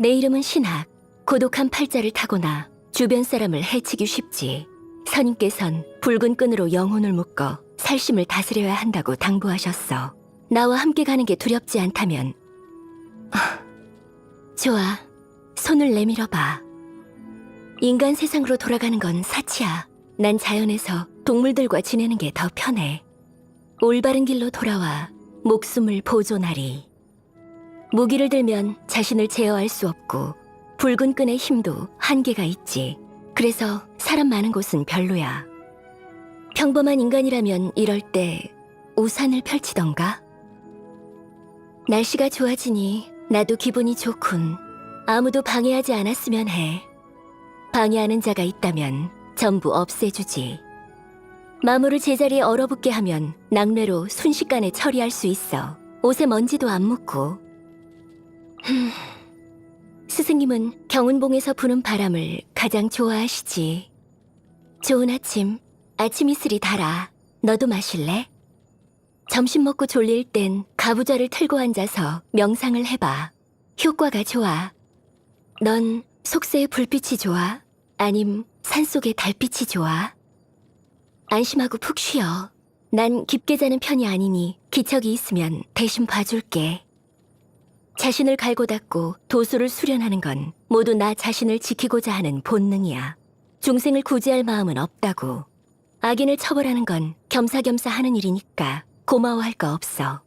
내 이름은 신학. 고독한 팔자를 타고나 주변 사람을 해치기 쉽지. 선임께선 붉은 끈으로 영혼을 묶어 살심을 다스려야 한다고 당부하셨어. 나와 함께 가는 게 두렵지 않다면. 아, 좋아. 손을 내밀어 봐. 인간 세상으로 돌아가는 건 사치야. 난 자연에서 동물들과 지내는 게 더 편해. 올바른 길로 돌아와 목숨을 보존하리. 무기를 들면 자신을 제어할 수 없고 붉은 끈의 힘도 한계가 있지. 그래서 사람 많은 곳은 별로야. 평범한 인간이라면 이럴 때 우산을 펼치던가? 날씨가 좋아지니 나도 기분이 좋군. 아무도 방해하지 않았으면 해. 방해하는 자가 있다면 전부 없애주지. 마물을 제자리에 얼어붙게 하면 낙뢰로 순식간에 처리할 수 있어. 옷에 먼지도 안 묻고. 흠, 스승님은 경운봉에서 부는 바람을 가장 좋아하시지. 좋은 아침, 아침 이슬이 달아. 너도 마실래? 점심 먹고 졸릴 땐 가부좌를 틀고 앉아서 명상을 해봐. 효과가 좋아. 넌 속세의 불빛이 좋아? 아님 산속의 달빛이 좋아? 안심하고 푹 쉬어. 난 깊게 자는 편이 아니니 기척이 있으면 대신 봐줄게. 자신을 갈고 닦고 도수를 수련하는 건 모두 나 자신을 지키고자 하는 본능이야. 중생을 구제할 마음은 없다고. 악인을 처벌하는 건 겸사겸사 하는 일이니까 고마워할 거 없어.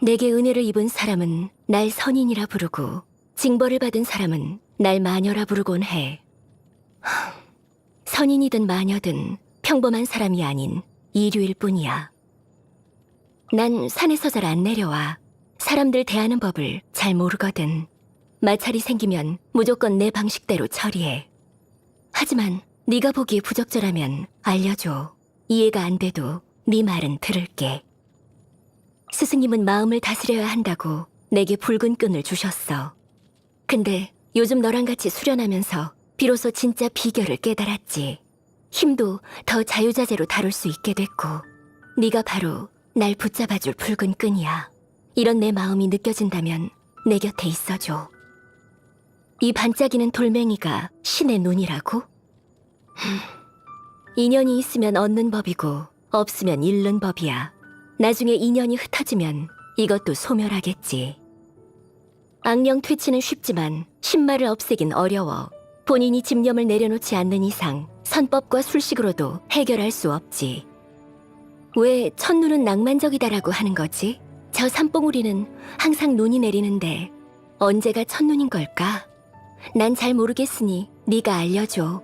내게 은혜를 입은 사람은 날 선인이라 부르고 징벌을 받은 사람은 날 마녀라 부르곤 해. 하, 선인이든 마녀든 평범한 사람이 아닌 이류일 뿐이야. 난 산에서 잘 안 내려와. 사람들 대하는 법을 잘 모르거든. 마찰이 생기면 무조건 내 방식대로 처리해. 하지만 네가 보기에 부적절하면 알려줘. 이해가 안 돼도 네 말은 들을게. 스승님은 마음을 다스려야 한다고 내게 붉은 끈을 주셨어. 근데 요즘 너랑 같이 수련하면서 비로소 진짜 비결을 깨달았지. 힘도 더 자유자재로 다룰 수 있게 됐고 네가 바로 날 붙잡아줄 붉은 끈이야. 이런 내 마음이 느껴진다면 내 곁에 있어줘. 이 반짝이는 돌멩이가 신의 눈이라고? 흠, 인연이 있으면 얻는 법이고 없으면 잃는 법이야. 나중에 인연이 흩어지면 이것도 소멸하겠지. 악령 퇴치는 쉽지만 신말을 없애긴 어려워. 본인이 집념을 내려놓지 않는 이상 선법과 술식으로도 해결할 수 없지. 왜 첫눈은 낭만적이다라고 하는 거지? 저 산봉우리는 항상 눈이 내리는데 언제가 첫눈인 걸까? 난 잘 모르겠으니 네가 알려줘.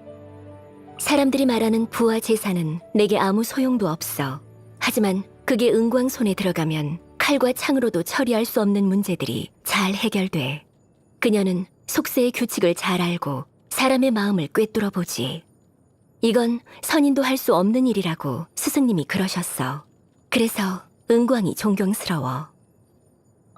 사람들이 말하는 부와 재산은 내게 아무 소용도 없어. 하지만 그게 은광 손에 들어가면 칼과 창으로도 처리할 수 없는 문제들이 잘 해결돼. 그녀는 속세의 규칙을 잘 알고 사람의 마음을 꿰뚫어 보지. 이건 선인도 할 수 없는 일이라고 스승님이 그러셨어. 그래서 은광이 존경스러워.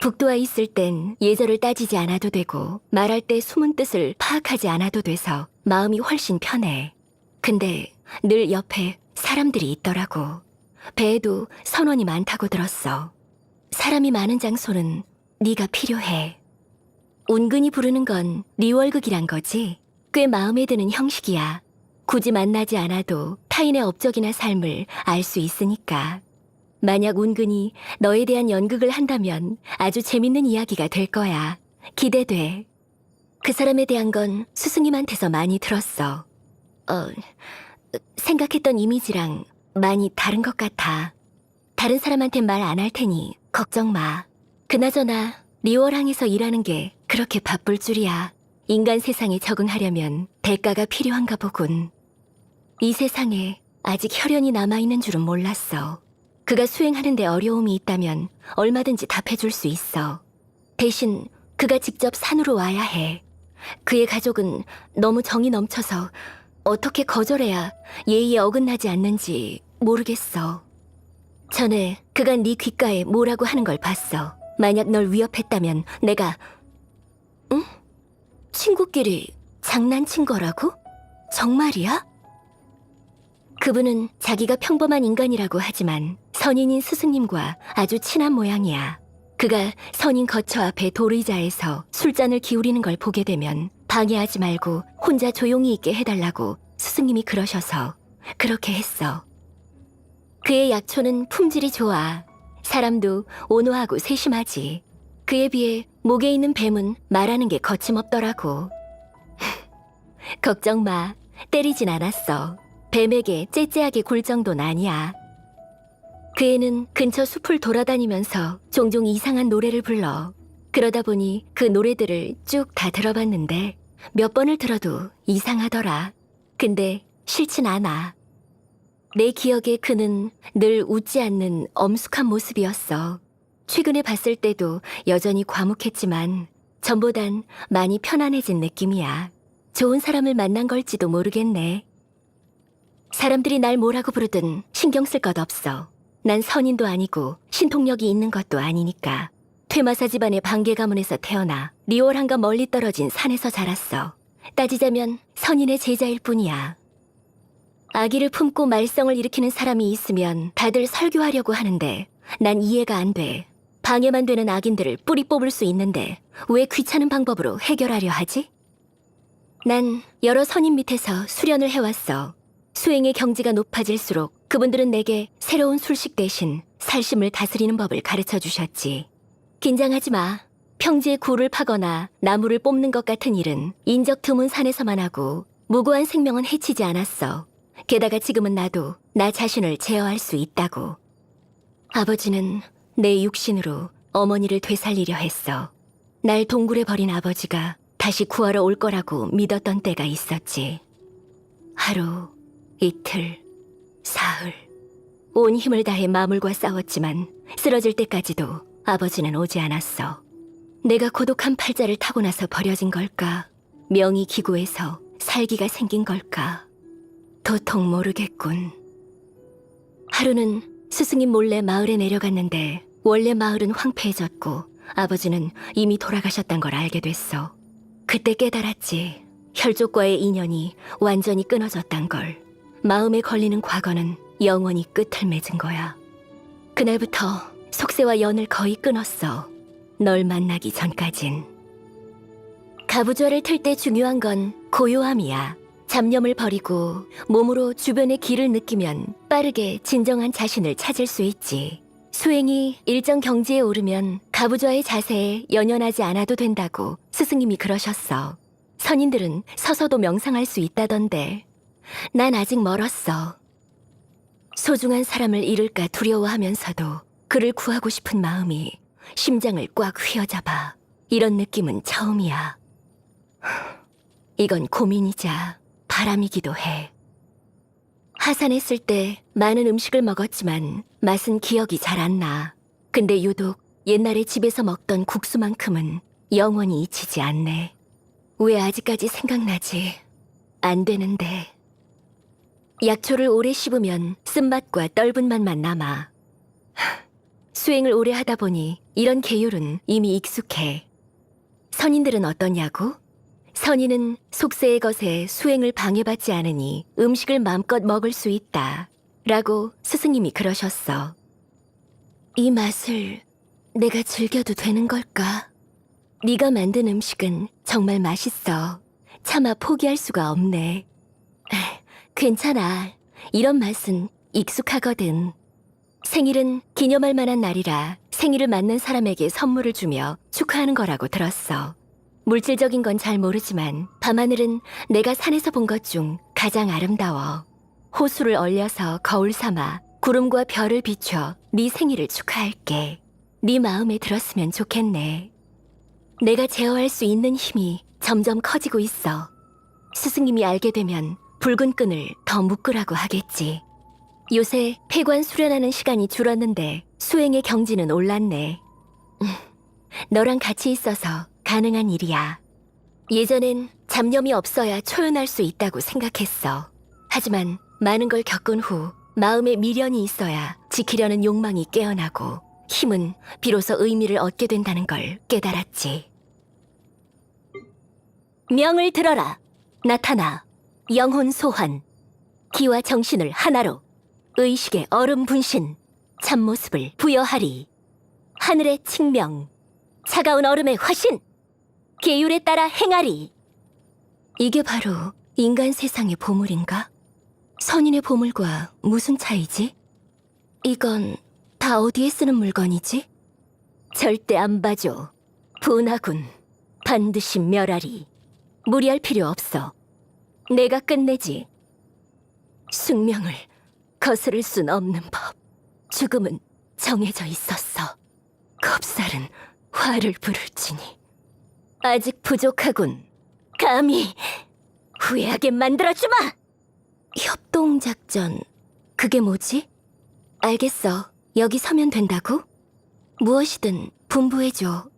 북도와 있을 땐 예절을 따지지 않아도 되고 말할 때 숨은 뜻을 파악하지 않아도 돼서 마음이 훨씬 편해. 근데 늘 옆에 사람들이 있더라고. 배에도 선원이 많다고 들었어. 사람이 많은 장소는 네가 필요해. 운근히 부르는 건 리월극이란 거지. 꽤 마음에 드는 형식이야. 굳이 만나지 않아도 타인의 업적이나 삶을 알 수 있으니까. 만약 운근히 너에 대한 연극을 한다면 아주 재밌는 이야기가 될 거야. 기대돼. 그 사람에 대한 건 스승님한테서 많이 들었어. 어, 생각했던 이미지랑 많이 다른 것 같아. 다른 사람한테 말 안 할 테니 걱정 마. 그나저나 리월항에서 일하는 게 그렇게 바쁠 줄이야. 인간 세상에 적응하려면 대가가 필요한가 보군. 이 세상에 아직 혈연이 남아있는 줄은 몰랐어. 그가 수행하는데 어려움이 있다면 얼마든지 답해줄 수 있어. 대신 그가 직접 산으로 와야 해. 그의 가족은 너무 정이 넘쳐서 어떻게 거절해야 예의에 어긋나지 않는지 모르겠어. 전에 그가 네 귓가에 뭐라고 하는 걸 봤어. 만약 널 위협했다면 내가 응? 친구끼리 장난친 거라고? 정말이야? 그분은 자기가 평범한 인간이라고 하지만 선인인 스승님과 아주 친한 모양이야. 그가 선인 거처 앞에 도의자에서 술잔을 기울이는 걸 보게 되면 방해하지 말고 혼자 조용히 있게 해달라고 스승님이 그러셔서 그렇게 했어. 그의 약초는 품질이 좋아. 사람도 온화하고 세심하지. 그에 비해 목에 있는 뱀은 말하는 게 거침없더라고. 걱정 마. 때리진 않았어. 뱀에게 째째하게 굴 정도는 아니야. 그 애는 근처 숲을 돌아다니면서 종종 이상한 노래를 불러. 그러다 보니 그 노래들을 쭉 다 들어봤는데 몇 번을 들어도 이상하더라. 근데 싫진 않아. 내 기억에 그는 늘 웃지 않는 엄숙한 모습이었어. 최근에 봤을 때도 여전히 과묵했지만 전보단 많이 편안해진 느낌이야. 좋은 사람을 만난 걸지도 모르겠네. 사람들이 날 뭐라고 부르든 신경 쓸 것 없어. 난 선인도 아니고 신통력이 있는 것도 아니니까. 퇴마사 집안의 반개 가문에서 태어나 리월 한가 멀리 떨어진 산에서 자랐어. 따지자면 선인의 제자일 뿐이야. 아기를 품고 말썽을 일으키는 사람이 있으면 다들 설교하려고 하는데 난 이해가 안 돼. 방해만 되는 악인들을 뿌리 뽑을 수 있는데 왜 귀찮은 방법으로 해결하려 하지? 난 여러 선임 밑에서 수련을 해왔어. 수행의 경지가 높아질수록 그분들은 내게 새로운 술식 대신 살심을 다스리는 법을 가르쳐 주셨지. 긴장하지 마. 평지에 굴을 파거나 나무를 뽑는 것 같은 일은 인적 드문 산에서만 하고 무고한 생명은 해치지 않았어. 게다가 지금은 나도 나 자신을 제어할 수 있다고. 아버지는 내 육신으로 어머니를 되살리려 했어. 날 동굴에 버린 아버지가 다시 구하러 올 거라고 믿었던 때가 있었지. 하루, 이틀, 사흘. 온 힘을 다해 마물과 싸웠지만 쓰러질 때까지도 아버지는 오지 않았어. 내가 고독한 팔자를 타고 나서 버려진 걸까? 명이 기구해서 살기가 생긴 걸까? 도통 모르겠군. 하루는 스승님 몰래 마을에 내려갔는데 원래 마을은 황폐해졌고 아버지는 이미 돌아가셨단 걸 알게 됐어. 그때 깨달았지. 혈족과의 인연이 완전히 끊어졌단 걸. 마음에 걸리는 과거는 영원히 끝을 맺은 거야. 그날부터 속세와 연을 거의 끊었어. 널 만나기 전까진. 가부좌를 틀 때 중요한 건 고요함이야. 잡념을 버리고 몸으로 주변의 길을 느끼면 빠르게 진정한 자신을 찾을 수 있지. 수행이 일정 경지에 오르면 가부좌의 자세에 연연하지 않아도 된다고 스승님이 그러셨어. 선인들은 서서도 명상할 수 있다던데. 난 아직 멀었어. 소중한 사람을 잃을까 두려워하면서도 그를 구하고 싶은 마음이 심장을 꽉 휘어잡아. 이런 느낌은 처음이야. 이건 고민이자 바람이기도 해. 하산했을 때 많은 음식을 먹었지만 맛은 기억이 잘 안 나. 근데 유독 옛날에 집에서 먹던 국수만큼은 영원히 잊히지 않네. 왜 아직까지 생각나지? 안 되는데. 약초를 오래 씹으면 쓴맛과 떫은 맛만 남아. 하, 수행을 오래 하다 보니 이런 계율은 이미 익숙해. 선인들은 어떠냐고? 선인은 속세의 것에 수행을 방해받지 않으니 음식을 마음껏 먹을 수 있다. 라고 스승님이 그러셨어. 이 맛을 내가 즐겨도 되는 걸까? 네가 만든 음식은 정말 맛있어. 차마 포기할 수가 없네. 아, 괜찮아. 이런 맛은 익숙하거든. 생일은 기념할 만한 날이라 생일을 맞는 사람에게 선물을 주며 축하하는 거라고 들었어. 물질적인 건 잘 모르지만 밤하늘은 내가 산에서 본 것 중 가장 아름다워. 호수를 얼려서 거울 삼아 구름과 별을 비춰 네 생일을 축하할게. 네 마음에 들었으면 좋겠네. 내가 제어할 수 있는 힘이 점점 커지고 있어. 스승님이 알게 되면 붉은 끈을 더 묶으라고 하겠지. 요새 폐관 수련하는 시간이 줄었는데 수행의 경지는 올랐네. 음, 너랑 같이 있어서 가능한 일이야. 예전엔 잡념이 없어야 초연할 수 있다고 생각했어. 하지만 많은 걸 겪은 후 마음에 미련이 있어야 지키려는 욕망이 깨어나고 힘은 비로소 의미를 얻게 된다는 걸 깨달았지. 명을 들어라. 나타나. 영혼 소환. 기와 정신을 하나로. 의식의 얼음 분신. 참모습을 부여하리. 하늘의 칙명, 차가운 얼음의 화신, 계율에 따라 행하리. 이게 바로 인간 세상의 보물인가? 선인의 보물과 무슨 차이지? 이건 다 어디에 쓰는 물건이지? 절대 안 봐줘. 분하군. 반드시 멸하리. 무리할 필요 없어. 내가 끝내지. 숙명을 거스를 순 없는 법. 죽음은 정해져 있었어. 겁살은 화를 부를지니. 아직 부족하군. 감히 후회하게 만들어주마! 협동작전, 그게 뭐지? 알겠어. 여기 서면 된다고? 무엇이든 분부해줘.